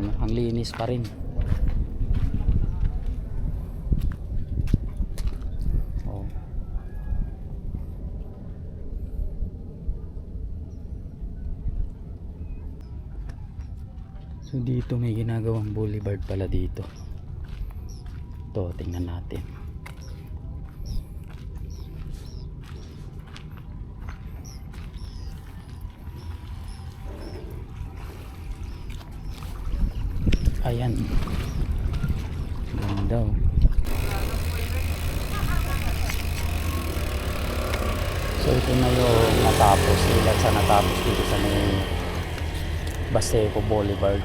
Ano, ang linis pa rin. Oh. So dito may ginagawang boulevard pala dito. Ito, tingnan natin. Ayan. Ganda oh. So ito na yung natapos. Ilan sa natapos dito sa may Baseco Boulevard.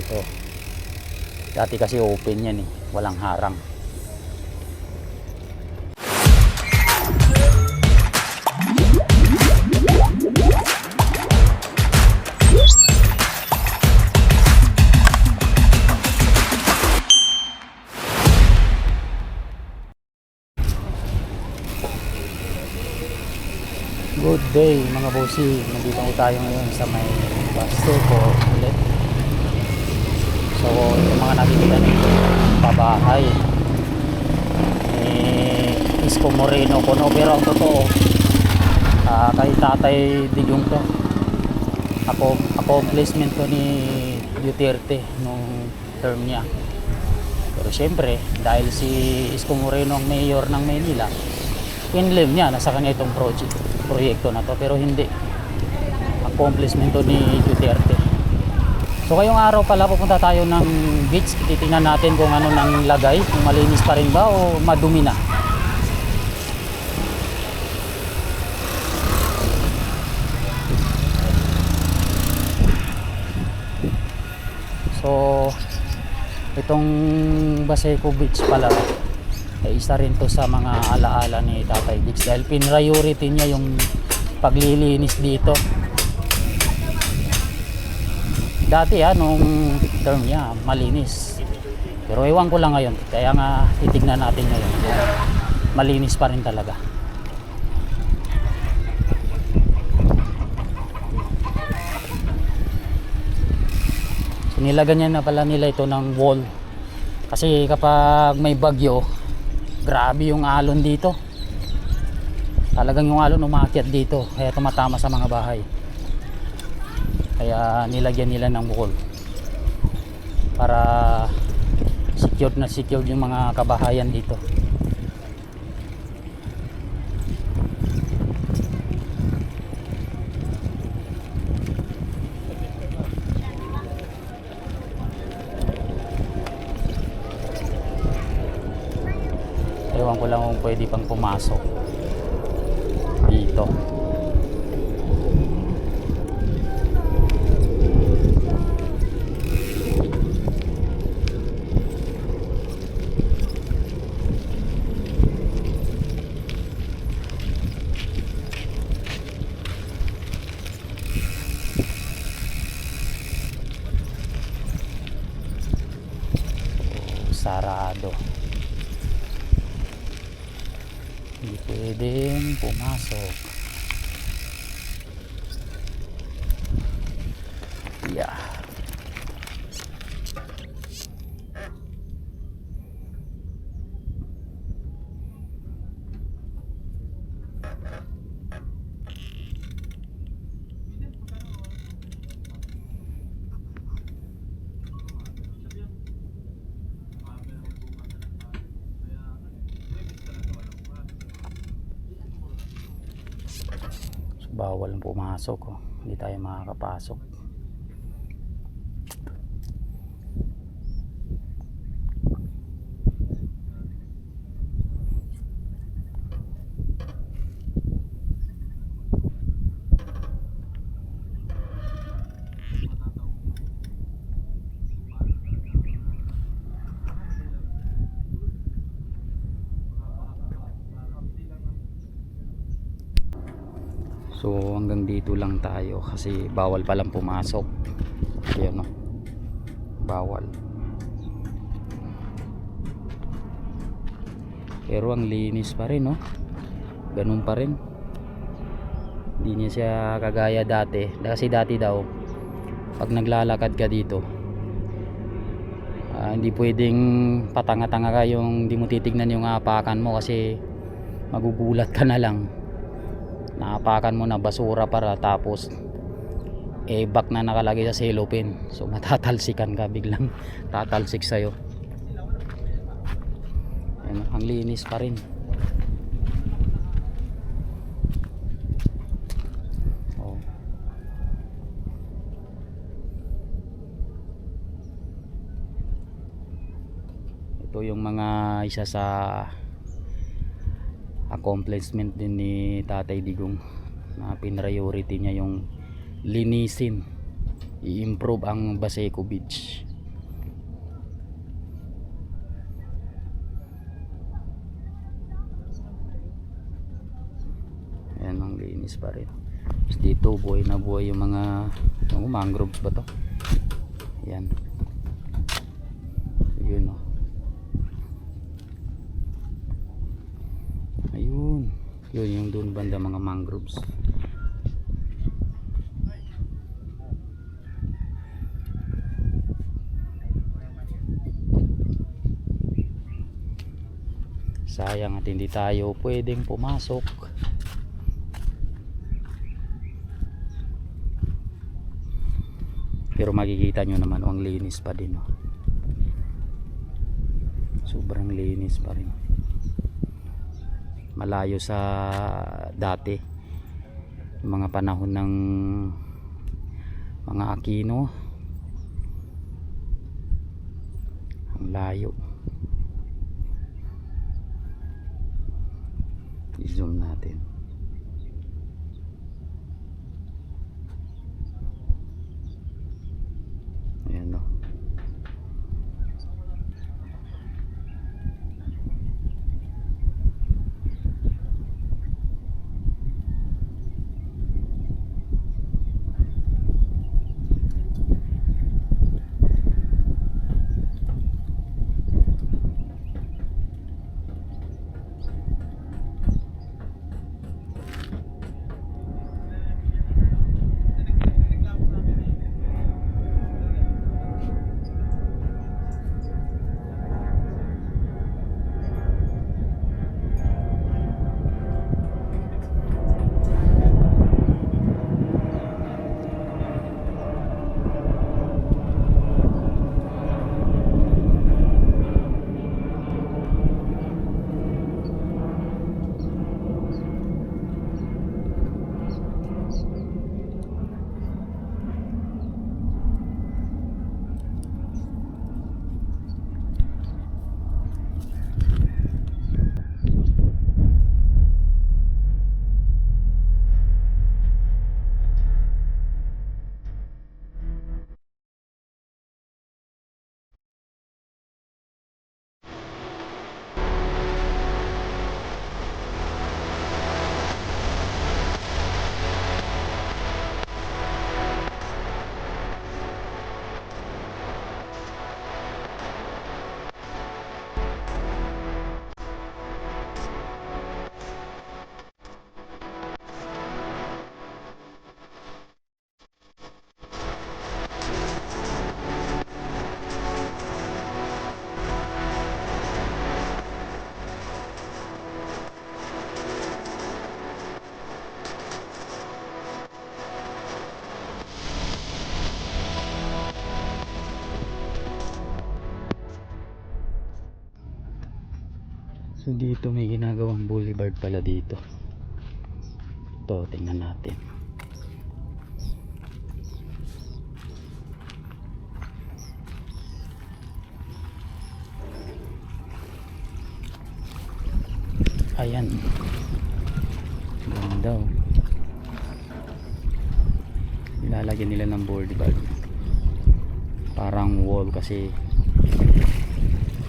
Ito. Dati kasi open yan eh. Walang harang. Day mga bossy. Nandito po tayo ngayon sa may Baseco ulit. So yung mga nakikita nito pabahay eh, Isko Moreno Kono pero ang totoo ah, kay Tatay Digong to ako accomplishment to ni Duterte nung term niya pero syempre dahil si Isko Moreno ang mayor ng Maynila pinlim niya nasa kanya itong project proyekto na to pero hindi. Accomplishment to ni Duterte. So ngayong araw pala pupunta tayo ng beach. Titingnan natin kung ano nang lagay. Kung malinis pa rin ba o madumi na. So itong Baseco Beach pala isa rin to sa mga alaala ni Tatay Dix dahil pinriority niya yung paglilinis dito. Dati ha nung term niya malinis. Pero ewan ko lang ngayon kaya nga titignan natin ngayon malinis pa rin talaga. So nilagan na pala nila ito ng wall. Kasi kapag may bagyo grabe yung alon dito. Talagang yung alon umakyat dito. Kaya tumatama sa mga bahay. Kaya nilagyan nila ng wall para secured na secured yung mga kabahayan dito pwede pang pumasok dito sarado hindi pwedeng pumasok yeah So, bawal ang pumasok oh. hindi tayo makakapasok So hanggang dito lang tayo kasi bawal palang pumasok. Ayan o. Bawal. Pero ang linis pa rin no. Ganun pa rin. Hindi niya siya kagaya dati. Kasi dati daw pag naglalakad ka dito ah, hindi pwedeng patanga-tanga ka yung hindi mo titignan yung apakan mo kasi magugulat ka na lang naapakan mo na basura para tapos eh back na nakalagay sa cellophane. So matatalsikan ka biglang. Tatalsik sa'yo. Ayan, ang linis pa rin. Oh. ito yung mga isa sa accomplishment din ni Tatay Digong na pinriority niya yung linisin. I-improve ang Baseco Beach. Ayan ang linis pa rin. Tapos dito buhay na buhay yung mga ano, mangroves ba to? Ayan. Yun oh Yun yung doon banda mga mangroves. Sayang at hindi tayo pwedeng pumasok. Pero makikita nyo naman ang linis pa din. Oh. Sobrang linis pa rin malayo sa dati. Mga panahon ng mga Aquino. Ang layo. I-zoom natin So dito may ginagawang boulevard pala dito. Ito, tingnan natin. Ayan. Ganda oh. Ilalagyan nila ng boulevard. Parang wall kasi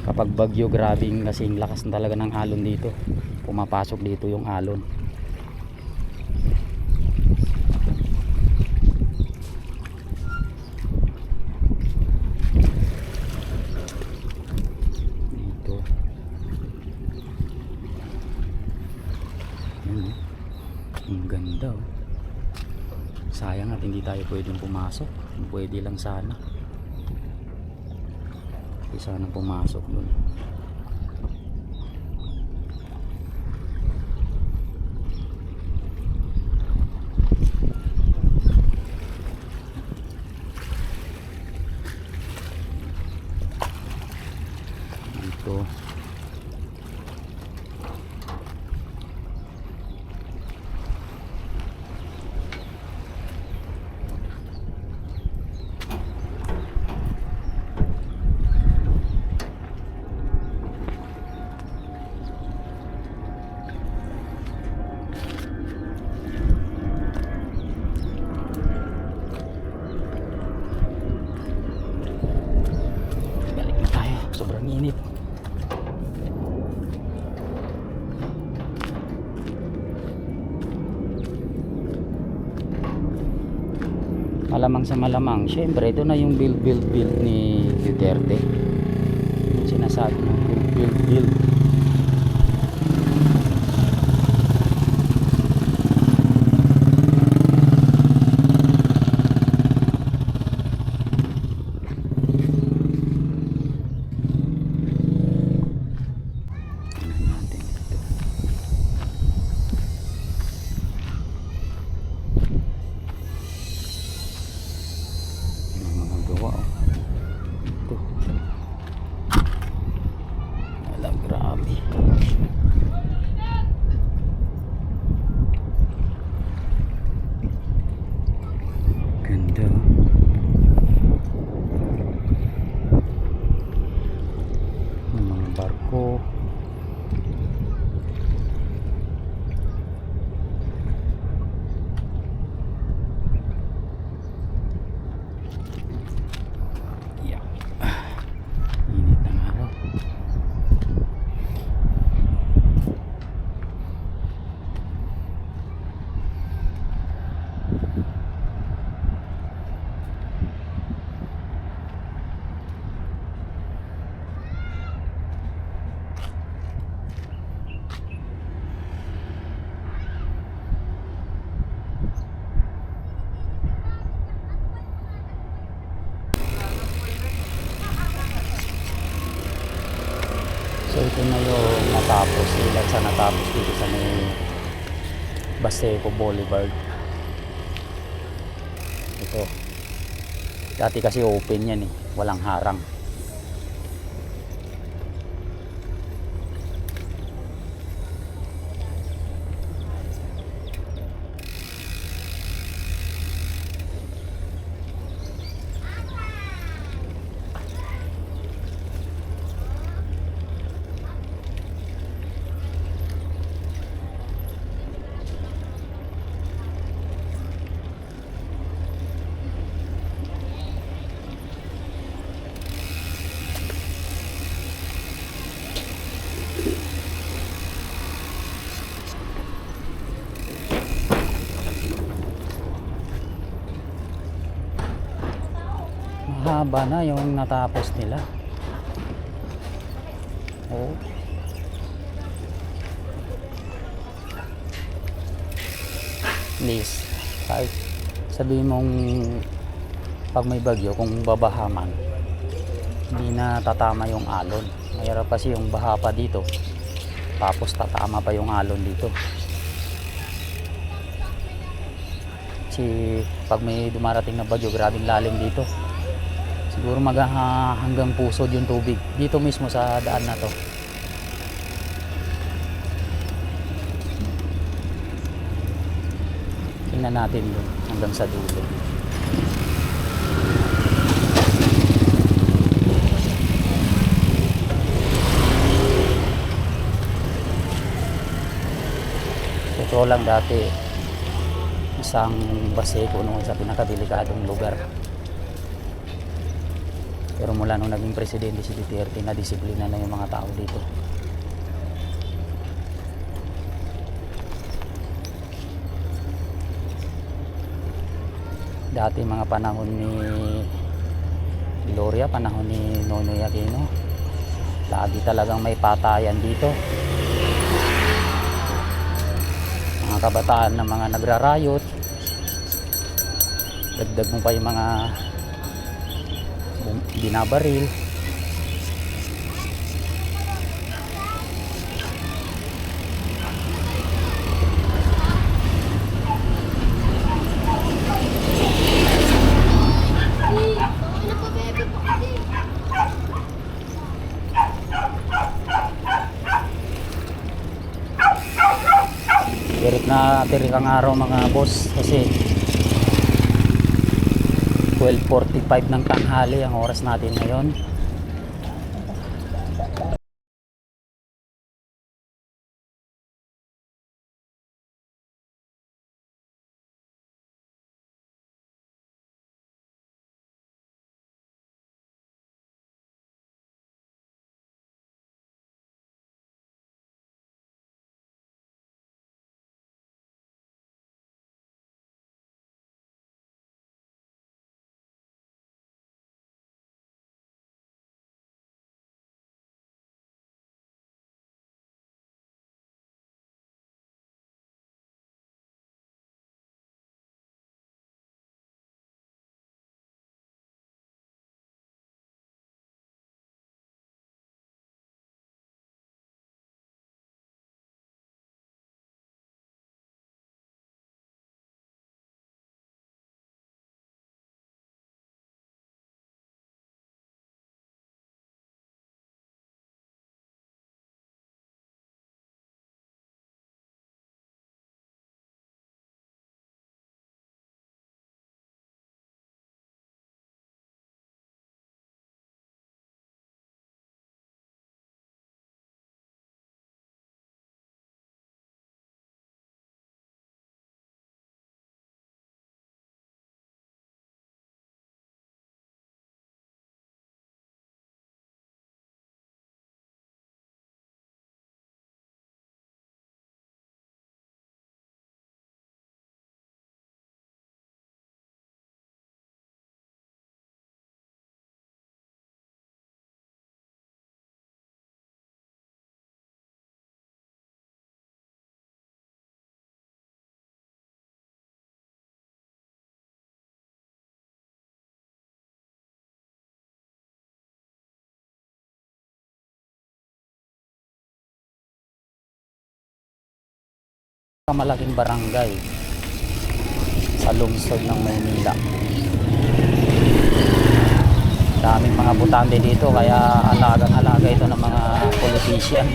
kapag bagyo grabing kasing lakas na talaga ng alon dito pumapasok dito yung alon dito Ayun, oh. ang ganda oh. sayang at hindi tayo pwedeng pumasok. Pwede lang sana. Pwede sana pumasok dun. Dito. Balik na tayo. Sobrang init. Malamang sa malamang. Siyempre, ito na yung build, build, build ni Duterte. Yung sinasabi ng build, build, build. Tingnan natin dito. Yung mga gawa oh. Ito. Wala, grabe. Ganda. oh. Yung mga barko. Yeah. Init ng araw. So ito na yung natapos, ilan sa natapos dito sa may Baseco Boulevard. Ito. Dati kasi open yan eh, walang harang. Mahaba na yung natapos nila. Oh. Please, kahit sabihin mong pag may bagyo, kung babaha man, hindi na tatama yung alon. Mayroon kasi yung baha pa dito. Tapos tatama pa yung alon dito. Kasi pag may dumarating na bagyo, grabing lalim dito. Siguro mag ah, hanggang pusod yung tubig. Dito mismo sa daan na to. Tingnan natin doon hanggang sa dulo. Ito lang dati isang baseko noon sa pinakadelikadong lugar. Pero mula nung naging presidente si Duterte, na disiplina na yung mga tao dito. Dati mga panahon ni Gloria, panahon ni Nonoy Aquino, lagi talagang may patayan dito. Mga kabataan na mga nagrarayot, dagdag mo pa yung mga binabaril. Dirit na tiri kang araw mga boss kasi 12.45 ng tanghali ang oras natin ngayon malaking barangay sa lungsod ng Maynila. Daming mga butante dito kaya alagang-alaga ito ng mga politician.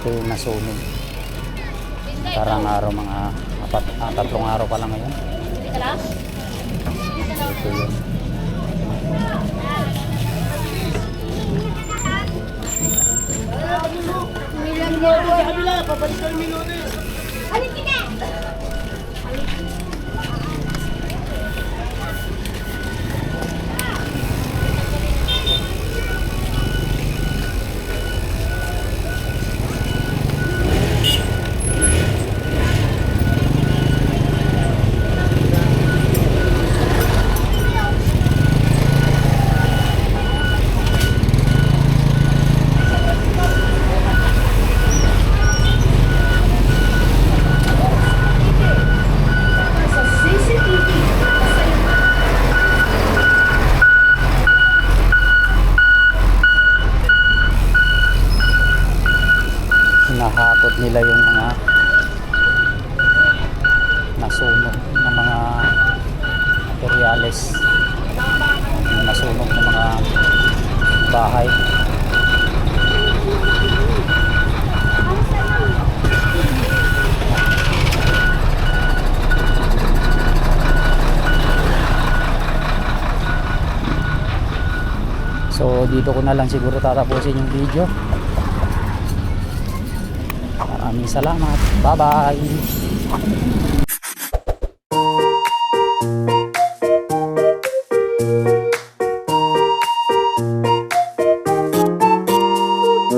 Ito yung nasunog. Karang araw mga apat, ah, tatlong araw pa lang ngayon. Ito yun. Sa materials yung nasunog ng mga bahay So dito ko na lang siguro tatapusin yung video Maraming salamat. Bye-bye.